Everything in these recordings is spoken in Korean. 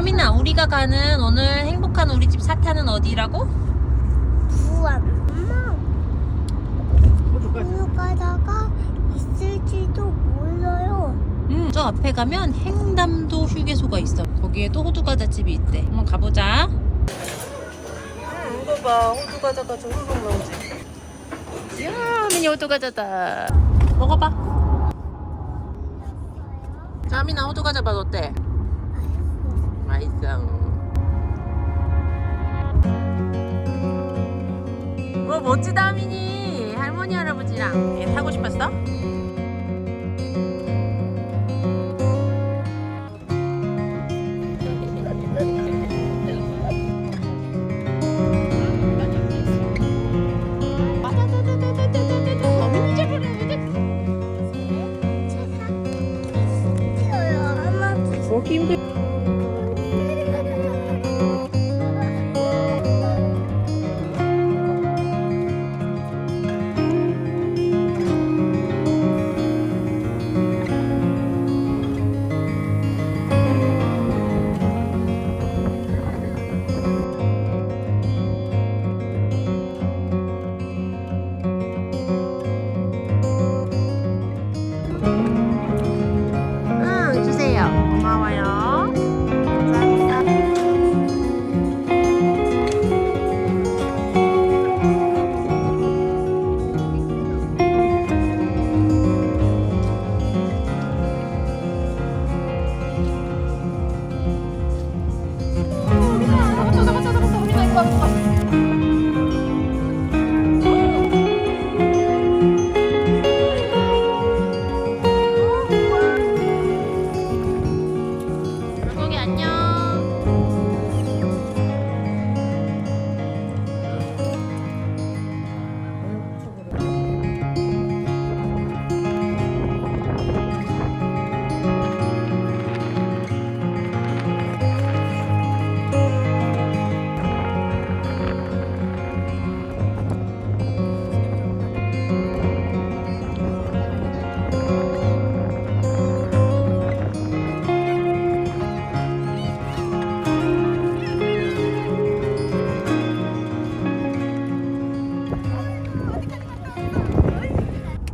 하민아 우리가 가는 오늘 행복한 우리 집 사타는 어디라고? 부안. 엄마, 어디 가다가 있을지도 몰라요. 음, 저 앞에 가면 행담도 휴게소가 있어. 거기에도 호두 과자집이 있대. 한번 가보자. 음, 이거 봐. 호두 과자가 저 훌렁 나오지. 이야, 미니 호두 과자다. 먹어봐. 자, 미나 호두 과자 맛 어때? 맛있어. 뭐 멋지다, 미니. 할머니, 할아버지랑 얘 타고 싶었어? 힘들.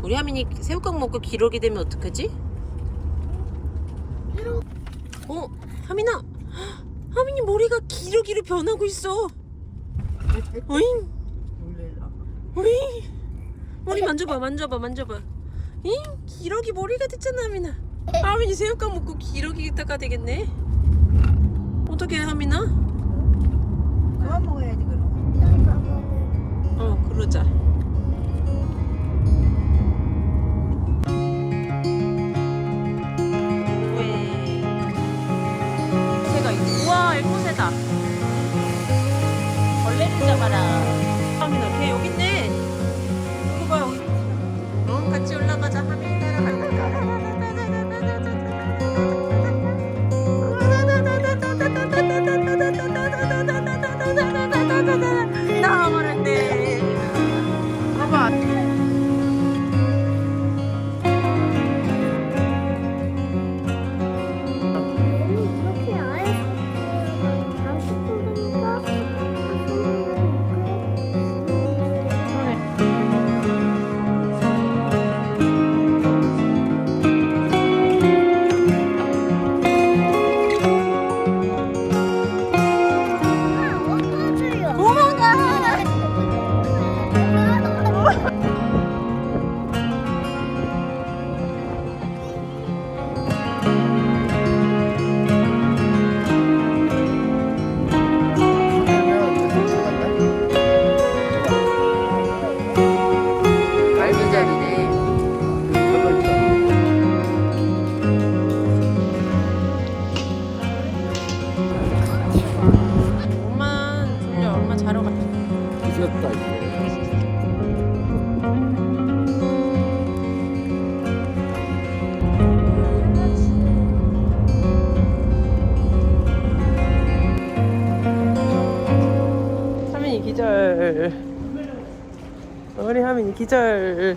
우리 하민이 새우깡 먹고 기러기 되면 어떡하지? 어, 하민아, 하민이 머리가 기러기로 변하고 있어. 어잉, 어잉, 머리 만져봐, 만져봐, 만져봐. 잉, 기러기 머리가 됐잖아, 하민아. 하민이 새우깡 먹고 기러기다가 되겠네. 어떻게 하민아? 그만 먹어야지 벌레를 잡아라. 여기 있네. Bye. 예, 예. 기절 우리 하민이 기절.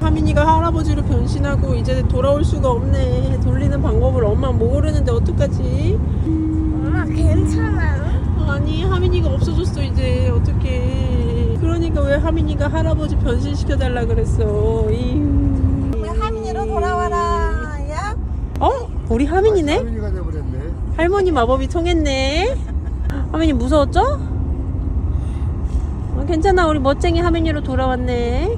하민이가 할아버지로 변신하고 이제 돌아올 수가 없네. 돌리는 방법을 엄마 모르는데 어떡하지? 엄마 괜찮아요? 아니 하민이가 없어졌어 이제. 어떡해. 그러니까 왜 하민이가 할아버지 변신시켜달라 그랬어? 이 하민이로 돌아와라. 야. 어? 우리 하민이네? 아, 할머니 마법이 통했네. 하민이 무서웠죠? 괜찮아 우리 멋쟁이 하민이로 돌아왔네.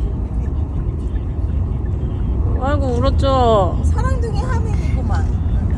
아이고 울었죠? 사랑둥이 하...